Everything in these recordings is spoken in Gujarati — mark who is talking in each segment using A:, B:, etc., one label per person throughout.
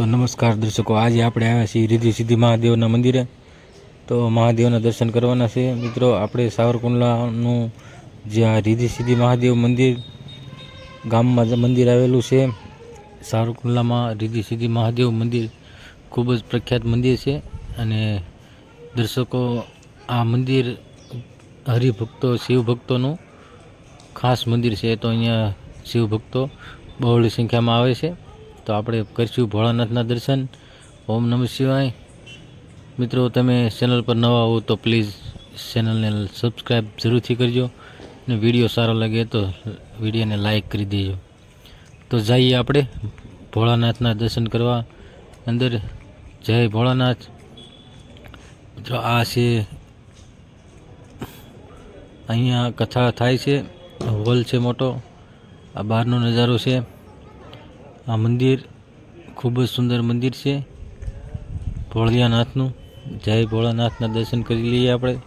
A: તો નમસ્કાર દર્શકો, આજે આપણે આવ્યા છીએ રીધી સિદ્ધિ મહાદેવના મંદિરે. તો મહાદેવના દર્શન કરવાના છે. મિત્રો, આપણે સાવરકુંડલાનું જે આ રીધી સિદ્ધિ મહાદેવ મંદિર, ગામમાં મંદિર આવેલું છે. સાવરકુંડલામાં રીધિ સિદ્ધિ મહાદેવ મંદિર ખૂબ જ પ્રખ્યાત મંદિર છે અને દર્શકો, આ મંદિર હરિભક્તો, શિવભક્તોનું ખાસ મંદિર છે. તો અહીંયા શિવભક્તો બહોળી સંખ્યામાં આવે છે. તો આપણે કરીશું ભોળાનાથના દર્શન. ઓમ નમઃ શિવાય. મિત્રો, તમે ચેનલ પર નવા હો તો પ્લીઝ ચેનલને સબસ્ક્રાઈબ જરૂરથી કરજો અને વીડિયો સારો લાગે તો વિડીયોને લાઈક કરી દેજો. તો જઈએ આપણે ભોળાનાથના દર્શન કરવા અંદર. જય ભોળાનાથ. મિત્રો, આ છે અહીંયા કથા થાય છે. હોલ છે મોટો. આ બહારનો નજારો છે. આ મંદિર ખૂબ જ સુંદર મંદિર છે. ભોળિયાનાથનું. જય ભોળાનાથના દર્શન કરી લઈએ આપણે.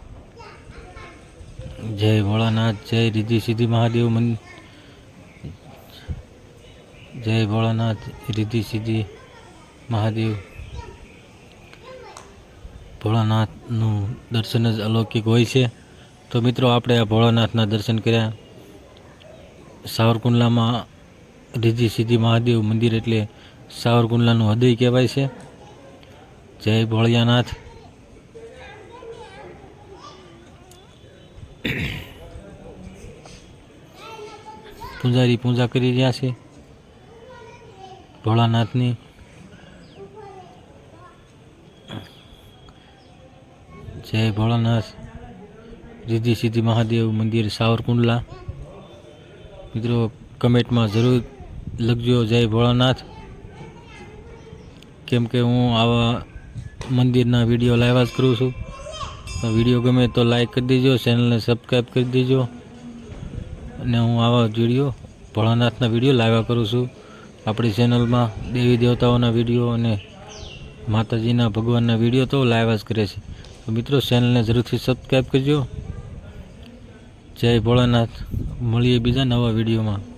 A: જય ભોળાનાથ, જય રીધિ સિદ્ધિ મહાદેવ મંદિર જય ભોળાનાથ રીધિ સિદ્ધિ મહાદેવ. ભોળાનાથનું દર્શન જ અલૌકિક હોય છે. તો મિત્રો, આપણે આ ભોળાનાથના દર્શન કર્યા. સાવરકુંડલામાં રીધિ સિદ્ધિ મહાદેવ મંદિર એટલે સાવરકુંડલાનું હૃદય કહેવાય છે. જય ભોળિયાનાથ. પૂજારી પૂજા કરી રહ્યા છે. ભોળાનાથની. જય ભોળાનાથ. રીધી સિદ્ધિ મહાદેવ મંદિર સાવરકુંડલા. મિત્રો, કમેન્ટમાં જરૂર લખજો જય ભોળાનાથ. કેમ કે હું આવા મંદિરના વીડિયો લાવ્યા જ કરું છું. વીડિયો ગમે તો લાઈક કરી દેજો ચેનલને સબસ્ક્રાઈબ કરી દેજો. અને હું આવા વીડિયો, ભોળાનાથના વીડિયો લાવ્યા કરું છું. આપણી ચેનલમાં દેવી દેવતાઓના વીડિયો અને માતાજીના ભગવાનના વીડિયો તો લાવ્યા જ કરે છે. તો મિત્રો ચેનલને જરૂરથી સબસ્ક્રાઈબ કરજો. જય ભોળાનાથ. મળીએ બીજા નવા વિડીયોમાં.